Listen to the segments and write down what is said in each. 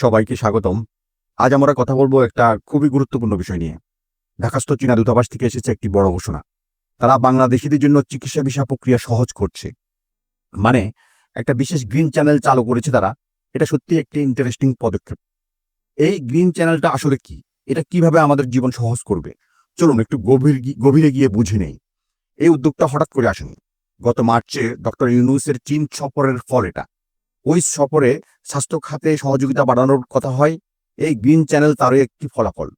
সবাইকে স্বাগতম। আজ আমরা কথা বলব একটা খুবই গুরুত্বপূর্ণ বিষয় নিয়ে। ঢাকাস্থ চীনা দূতাবাস থেকে এসেছে একটি বড় ঘোষণা। তারা বাংলাদেশিদের জন্য চিকিৎসা ভিসা প্রক্রিয়া সহজ করছে। মানে একটা বিশেষ গ্রিন চ্যানেল চালু করেছে তারা। এটা সত্যি একটি ইন্টারেস্টিং পদক্ষেপ। এই গ্রিন চ্যানেলটা আসলে কি? এটা কীভাবে আমাদের জীবন সহজ করবে? চলুন একটু গভীর গভীরে গিয়ে বুঝে নেই। এই উদ্যোগটা হঠাৎ করে আসেনি। গত মার্চে ডক্টর ইউনুসের চীন সফরের ফল এটা। ওই সফরে স্বাস্থ্য খাতে সহযোগিতা বাড়ানোর কথা হয়। এই গ্রিন চ্যানেল তারই একটি ফলাফল।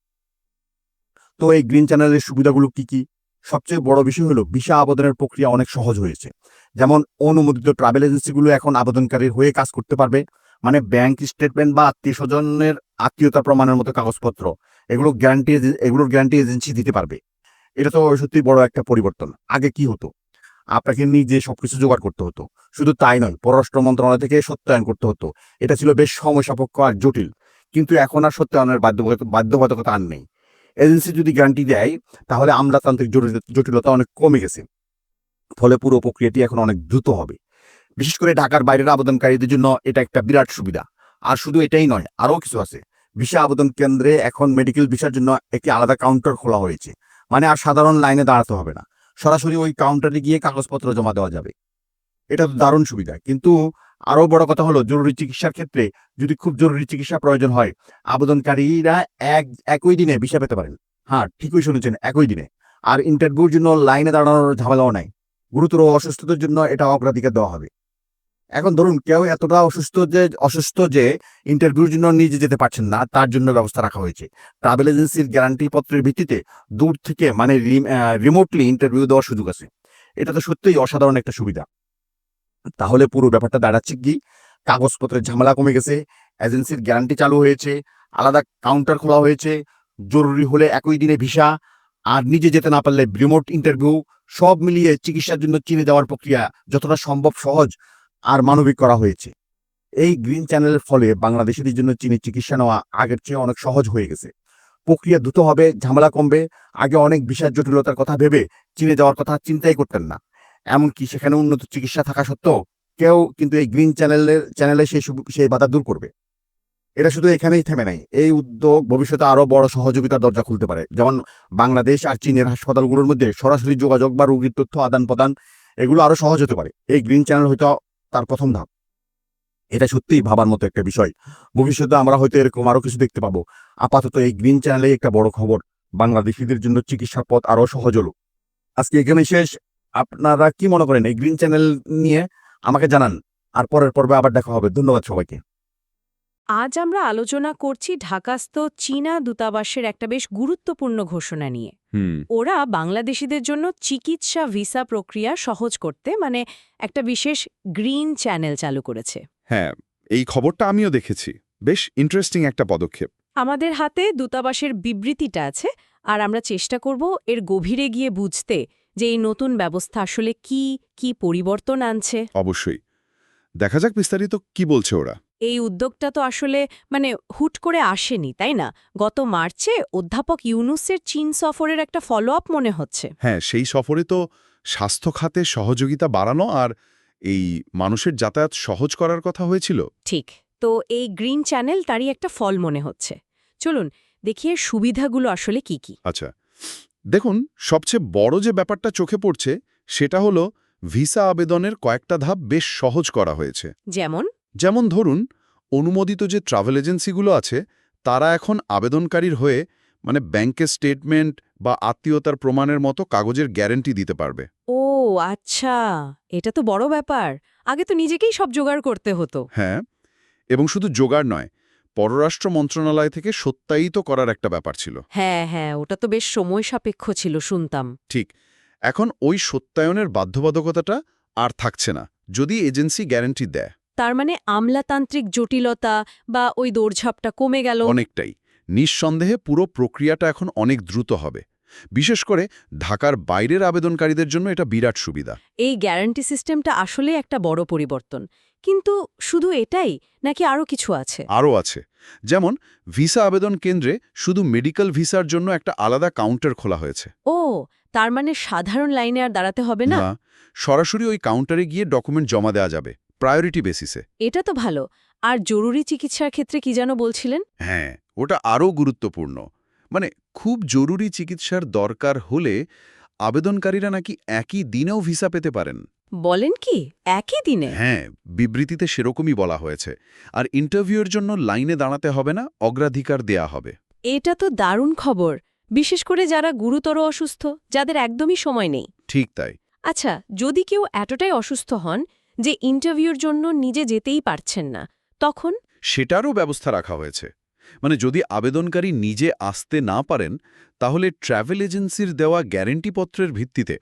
তো এই গ্রিন চ্যানেলের সুবিধাগুলো কি কি? সবচেয়ে বড় বিষয় হলো ভিসা আবেদনের প্রক্রিয়া অনেক সহজ হয়েছে। যেমন অনুমোদিত ট্রাভেল এজেন্সিগুলো এখন আবেদনকারীর হয়ে কাজ করতে পারবে। মানে ব্যাংক স্টেটমেন্ট বা আত্মীয় স্বজনের আত্মীয়তা প্রমাণের মতো কাগজপত্র। এগুলো গ্যারান্টি এগুলোর গ্যারান্টি এজেন্সি দিতে পারবে। এটা তো সত্যি বড় একটা পরিবর্তন। আগে কি হতো? আপনাকে নিজে সবকিছু জোগাড় করতে হতো। শুধু তাই নয়, পররাষ্ট্র মন্ত্রণালয় থেকে সত্যায়ন করতে হতো। এটা ছিল বেশ সময় সাপেক্ষ আর জটিল। কিন্তু এখন আর সত্যায়নের বাধ্যবাধকতা আর নেই। এজেন্সি যদি গ্যারান্টি দেয়, তাহলে আমলাতান্ত্রিক জটিল- জটিলতা অনেক কমে গেছে। ফলে পুরো প্রক্রিয়াটি এখন অনেক দ্রুত হবে। বিশেষ করে ঢাকার বাইরের আবেদনকারীদের জন্য এটা একটা বিরাট সুবিধা। আর শুধু এটাই নয়, আরও কিছু আছে। ভিসা আবেদন কেন্দ্রে এখন মেডিকেল ভিসার জন্য একটি আলাদা কাউন্টার খোলা হয়েছে। মানে আর সাধারণ লাইনে দাঁড়াতে হবে না। সরাসরি ওই কাউন্টারে গিয়ে কাগজপত্র জমা দেওয়া যাবে। এটা তো দারুণ সুবিধা। কিন্তু আরও বড় কথা হলো, জরুরি চিকিৎসার ক্ষেত্রে যদি খুব জরুরি চিকিৎসা প্রয়োজন হয়, আবেদনকারীরা এক, একই দিনে ভিসা পেতে পারেন। হ্যাঁ ঠিকই শুনেছেন, একই দিনে। আর ইন্টারভিউর জন্য লাইনে দাঁড়ানোর ঝামেলাও নাই। গুরুতর অসুস্থতার জন্য এটা অগ্রাধিকার দেওয়া হবে। এখন ধরুন কেউ এতটা অসুস্থ যে অসুস্থ যে ইন্টারভিউর জন্য নিজে যেতে পারছেন না, তার জন্য ব্যবস্থা রাখা হয়েছে। ট্রাভেল এজেন্সির গ্যারান্টি পত্রের ভিত্তিতে দূর থেকে মানে রিমোটলি ইন্টারভিউ দেওয়ার সুযোগ আছে। এটা তো সত্যিই অসাধারণ একটা সুবিধা। তাহলে পুরো ব্যাপারটা দাঁড়াচ্ছে কি? কাগজপত্রের ঝামেলা কমে গেছে এজেন্সির গ্যারান্টি চালু হয়েছে, আলাদা কাউন্টার খোলা হয়েছে, জরুরি হলে একই দিনে ভিসা আর নিজে যেতে না পারলে রিমোট ইন্টারভিউ সব মিলিয়ে চিকিৎসার জন্য চীনে যাওয়ার প্রক্রিয়া যতটা সম্ভব সহজ আর মানবিক করা হয়েছে। এই গ্রিন চ্যানেলের ফলে বাংলাদেশিদের জন্য চীনে চিকিৎসা নেওয়া আগের চেয়ে অনেক সহজ হয়ে গেছে। প্রক্রিয়া দ্রুত হবে, ঝামেলা কমবে। আগে অনেক বিশাল জটিলতার কথা ভেবে চীনে যাওয়ার কথা চিন্তাই করতেন না। এমনকি সেখানে উন্নত চিকিৎসা থাকা সত্ত্বেও কেউ কিন্তু এই গ্রিন চ্যানেলের, চ্যানেলে সেই সেই বাধা দূর করবে। এটা শুধু এখানেই থেমে নাই। এই উদ্যোগ ভবিষ্যতে আরও বড় সহযোগিতার দরজা খুলতে পারে। যেমন বাংলাদেশ আর চীনের হাসপাতালগুলোর মধ্যে সরাসরি যোগাযোগ বা রোগীর তথ্য আদান প্রদান এগুলো আরও সহজ হতে পারে। এই গ্রিন চ্যানেল হয়তো তার প্রথম ধাপ। এটা সত্যি ভাবার মতো একটা বিষয়। ভবিষ্যতে আমরা হয়তো এরকম আরও কিছু দেখতে পাবো। আপাতত এই গ্রিন চ্যানেলে একটা বড় খবর। বাংলাদেশিদের জন্য চিকিৎসা পথ আরও সহজ হলো। আজকে এখানে শেষ। আপনারা কি মনে করেন এই গ্রিন চ্যানেল নিয়ে? আমাকে জানান। আর পরের পর্বে আবার দেখা হবে। ধন্যবাদ সবাইকে। আজ আমরা আলোচনা করছি ঢাকাস্থ চীনা দূতাবাসের একটা বেশ গুরুত্বপূর্ণ ঘোষণা নিয়ে। হুম। ওরা বাংলাদেশিদের জন্য চিকিৎসা ভিসা প্রক্রিয়া সহজ করতে মানে একটা বিশেষ গ্রিন চ্যানেল চালু করেছে। হ্যাঁ এই খবরটা আমিও দেখেছি। বেশ ইন্টারেস্টিং একটা পদক্ষেপ। আমাদের হাতে দূতাবাসের বিবৃতিটা আছে আর আমরা চেষ্টা করব এর গভীরে গিয়ে বুঝতে যে এই নতুন ব্যবস্থা আসলে কি কি পরিবর্তন আনছে। অবশ্যই। দেখা যাক বিস্তারিত কি বলছে ওরা। এই উদ্যোগটা তো আসলে মানে হুট করে আসেনি তাই না? গত মার্চে অধ্যাপক ইউনুসের চীন সফরের একটা ফলো আপ মনে হচ্ছে। হ্যাঁ সেই সফরে তো স্বাস্থ্য খাতে সহযোগিতা বাড়ানো আর এই মানুষের যাতায়াত সহজ করার কথা হয়েছিল। ঠিক তো এই গ্রিন চ্যানেল তারই একটা ফল মনে হচ্ছে। চলুন দেখি এর সুবিধাগুলো আসলে কি কি। আচ্ছা দেখুন সবচেয়ে বড় যে ব্যাপারটা চোখে পড়ছে সেটা হলো ভিসা আবেদনের কয়েকটা ধাপ বেশ সহজ করা হয়েছে। যেমন? যেমন ধরুন অনুমোদিত যে ট্রাভেল এজেন্সিগুলো আছে তারা এখন আবেদনকারীর হয়ে মানে ব্যাংকের স্টেটমেন্ট বা আত্মীয়তার প্রমাণের মতো কাগজের গ্যারেন্টি দিতে পারবে। ও আচ্ছা। এটা তো বড় ব্যাপার। আগে তো নিজেকেই সব জোগাড় করতে হতো। হ্যাঁ এবং শুধু জোগাড় নয় পররাষ্ট্র মন্ত্রণালয় থেকে সত্যায়িত করার একটা ব্যাপার ছিল। হ্যাঁ হ্যাঁ ওটা তো বেশ সময় সাপেক্ষ ছিল শুনতাম। ঠিক এখন ওই সত্যায়নের বাধ্যবাধকতাটা আর থাকছে না যদি এজেন্সি গ্যারেন্টি দেয়। তার মানে আমলাতান্ত্রিক জটিলতা বা ওই দৌড়ঝাপটা কমে গেল। অনেকটাই। নিঃসন্দেহে পুরো প্রক্রিয়াটা এখন অনেক দ্রুত হবে। বিশেষ করে ঢাকার বাইরের আবেদনকারীদের জন্য এটা বিরাট সুবিধা। এই গ্যারান্টি সিস্টেমটা আসলে একটা বড় পরিবর্তন। কিন্তু শুধু এটাই নাকি আরও কিছু আছে? আরও আছে। যেমন ভিসা আবেদন কেন্দ্রে শুধু মেডিকেল ভিসার জন্য একটা আলাদা কাউন্টার খোলা হয়েছে। ও তার মানে সাধারণ লাইনে আর দাঁড়াতে হবে না? সরাসরি ওই কাউন্টারে গিয়ে ডকুমেন্ট জমা দেওয়া যাবে। প্রায়োরিটি বেসিসে এটা তো ভালো। আর জরুরি চিকিৎসার ক্ষেত্রে কি যেন বলছিলেন? হ্যাঁ ওটা আরও গুরুত্বপূর্ণ। মানে খুব জরুরি চিকিৎসার দরকার হলে আবেদনকারীরা নাকি একই দিনেও ভিসা পেতে পারেন। বলেন কি? একই দিনে? হ্যাঁ বিবৃতিতে সেরকমই বলা হয়েছে। আর ইন্টারভিউয়ের জন্য লাইনে দাঁড়াতে হবে না অগ্রাধিকার দেয়া হবে। এটা তো দারুণ খবর। বিশেষ করে যারা গুরুতর অসুস্থ যাদের একদমই সময় নেই। ঠিক তাই। আচ্ছা যদি কেউ এতটাই অসুস্থ হন যে ইন্টারভিউর জন্য নিজে যেতেই পারছেন না তখন? সেটারও ব্যবস্থা রাখা হয়েছে। মানে যদি আবেদনকারী নিজে আসতে না পারেন তাহলে ট্র্যাভেল এজেন্সির দেওয়া গ্যারেন্টিপত্রের ভিত্তিতে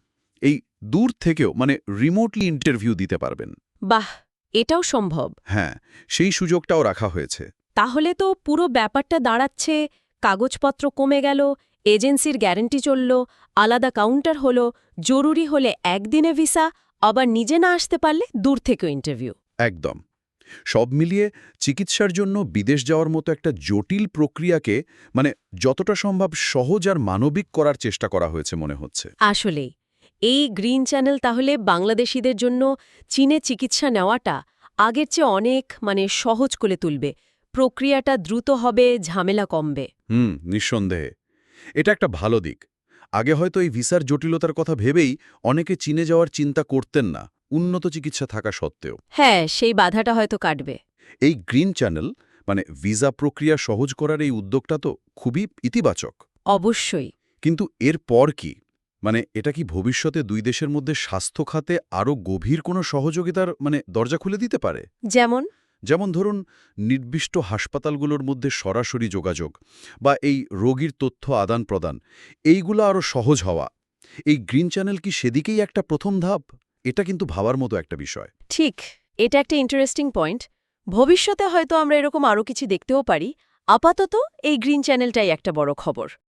এই দূর থেকেও মানে রিমোটলি ইন্টারভিউ দিতে পারবেন। বাহ! এটাও সম্ভব। হ্যাঁ সেই সুযোগটাও রাখা হয়েছে। তাহলে তো পুরো ব্যাপারটা দাঁড়াচ্ছে কাগজপত্র কমে গেল এজেন্সির গ্যারেন্টি চলল আলাদা কাউন্টার হলো জরুরি হলে একদিনে ভিসা আবার নিজে না আসতে পারলে দূর থেকে ইন্টারভিউ একদম। সব মিলিয়ে চিকিৎসার জন্য বিদেশ যাওয়ার মতো একটা জটিল প্রক্রিয়াকে মানে যতটা সম্ভব সহজ আর মানবিক করার চেষ্টা করা হয়েছে মনে হচ্ছে। আসলেই। এই গ্রিন চ্যানেল তাহলে বাংলাদেশিদের জন্য চীনে চিকিৎসা নেওয়াটা আগের চেয়ে অনেক মানে সহজ করে তুলবে। প্রক্রিয়াটা দ্রুত হবে ঝামেলা কমবে। হুম নিঃসন্দেহে। এটা একটা ভালো দিক। আগে হয়তো এই ভিসার জটিলতার কথা ভেবেই অনেকে চীনে যাওয়ার চিন্তা করতেন না উন্নত চিকিৎসা থাকা সত্ত্বেও। হ্যাঁ সেই বাধাটা হয়তো কাটবে। এই গ্রিন চ্যানেল মানে ভিসা প্রক্রিয়া সহজ করার এই উদ্যোগটা তো খুবই ইতিবাচক। অবশ্যই। কিন্তু এর পর কি? মানে এটা কি ভবিষ্যতে দুই দেশের মধ্যে স্বাস্থ্য খাতে আরও গভীর কোনো সহযোগিতার মানে দরজা খুলে দিতে পারে? যেমন? যেমন ধরুন, নির্দিষ্ট হাসপাতালগুলোর মধ্যে সরাসরি যোগাযোগ বা এই রোগীর তথ্য আদান প্রদান, এইগুলো আরও সহজ হওয়া। এই গ্রিন চ্যানেল কি সেদিকেই একটা প্রথম ধাপ? এটা কিন্তু ভাবার মতো একটা বিষয়। ঠিক, এটা একটা ইন্টারেস্টিং পয়েন্ট ভবিষ্যতে হয়তো আমরা এরকম আরও কিছু দেখতেও পারি। আপাতত এই গ্রিন চ্যানেলটাই একটা বড় খবর।